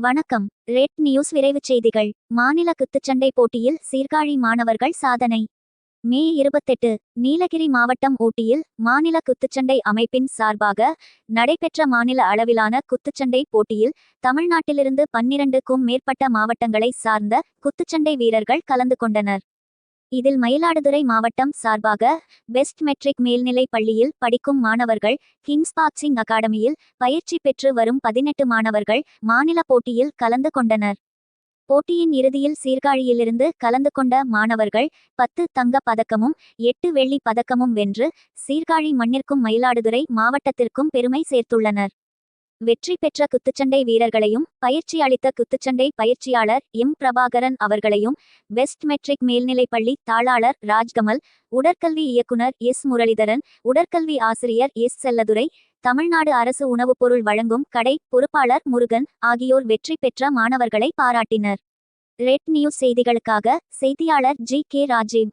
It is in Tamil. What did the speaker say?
வணக்கம். ரெட் நியூஸ் விரைவுச் செய்திகள். மாநில குத்துச்சண்டை போட்டியில் சீர்காழி மாணவர்கள் சாதனை. மே இருபத்தெட்டு நீலகிரி மாவட்டம் ஊட்டியில் மாநில குத்துச்சண்டை அமைப்பின் சார்பாக நடைபெற்ற மாநில அளவிலான குத்துச்சண்டை போட்டியில் தமிழ்நாட்டிலிருந்து பன்னிரண்டுக்கும் மேற்பட்ட மாவட்டங்களை சார்ந்த குத்துச்சண்டை வீரர்கள் கலந்து கொண்டனர். இதில் மயிலாடுதுறை மாவட்டம் சார்பாக பெஸ்ட் மெட்ரிக் மேல்நிலைப் பள்ளியில் படிக்கும் மாணவர்கள் கிங்ஸ் பாக்சிங் அகாடமியில் பயிற்சி பெற்று வரும் பதினெட்டு மாணவர்கள் மாநில போட்டியில் கலந்து கொண்டனர். போட்டியின் இறுதியில் சீர்காழியிலிருந்து கலந்து கொண்ட மாணவர்கள் பத்து தங்க பதக்கமும் எட்டு வெள்ளிப் பதக்கமும் வென்று சீர்காழி மண்ணிற்கும் மயிலாடுதுறை மாவட்டத்திற்கும் பெருமை சேர்த்துள்ளனர். வெற்றி பெற்ற குத்துச்சண்டை வீரர்களையும் பயிற்சி அளித்த குத்துச்சண்டை பயிற்சியாளர் எம். பிரபாகரன் அவர்களையும் வெஸ்ட் மெட்ரிக் மேல்நிலைப்பள்ளி தாளாளர் ராஜ்கமல் உடற்கல்வி இயக்குனர் எஸ். முரளிதரன் உடற்கல்வி ஆசிரியர் எஸ். செல்லதுரை தமிழ்நாடு அரசு உணவுப் பொருள் வழங்கும் கடை பொறுப்பாளர் முருகன் ஆகியோர் வெற்றி பெற்ற மாணவர்களை பாராட்டினர். ரெட் நியூஸ் செய்திகளுக்காக செய்தியாளர் ஜி. கே. ராஜீவ்.